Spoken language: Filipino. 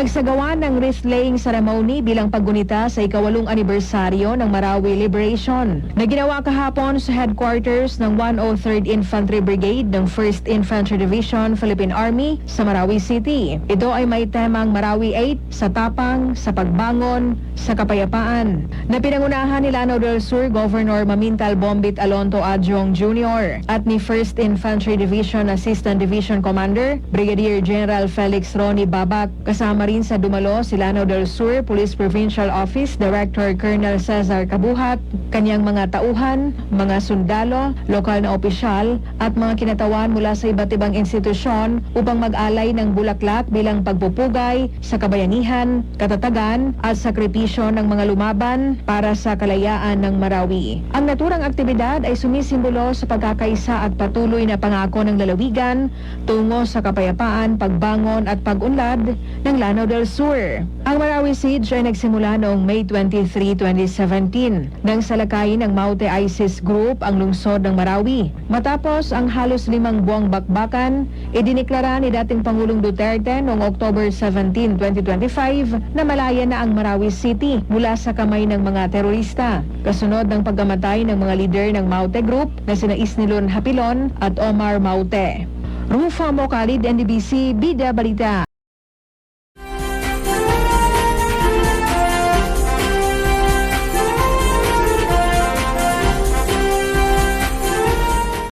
Nagsagawa ng wrist-laying ceremony bilang paggunita sa ikawalong anibersaryo ng Marawi Liberation na ginawa kahapon sa headquarters ng 103rd Infantry Brigade ng 1st Infantry Division Philippine Army sa Marawi City. Ito ay may temang Marawi 8 sa tapang, sa pagbangon, sa kapayapaan na pinangunahan ni Lano del Sur Governor Mamintal Bombit Alonto Adjong Jr. at ni 1st Infantry Division Assistant Division Commander Brigadier General Felix Ronnie Babak kasama rin sa dumalo si Lano del Sur Police Provincial Office Director Colonel Cesar Kabuhat, kanyang mga tauhan, mga sundalo, lokal na opisyal at mga kinatawan mula sa iba't ibang institusyon upang mag-alay ng bulaklak bilang pagpupugay sa kabayanihan, katatagan at sakripisyo ng mga lumaban para sa kalayaan ng Marawi. Ang naturang aktibidad ay sumisimbolo sa pagkakaisa at patuloy na pangako ng lalawigan tungo sa kapayapaan, pagbangon at pag-unlad ng Lano del Sur. Ang Marawi Siege ay nagsimula noong May 23, 2017 nang salakayin ng Maute ISIS Group ang lungsod ng Marawi. Matapos ang halos limang buwang bakbakan, idiniklara ni dating Pangulong Duterte noong October 17, 2025 na malaya na ang Marawi City mula sa kamay ng mga terorista. Kasunod ng pagkamatay ng mga leader ng Maute Group na sina Isnilon Hapilon at Omar Maute. Rufa Mokalid, NDBC, Bida Balita.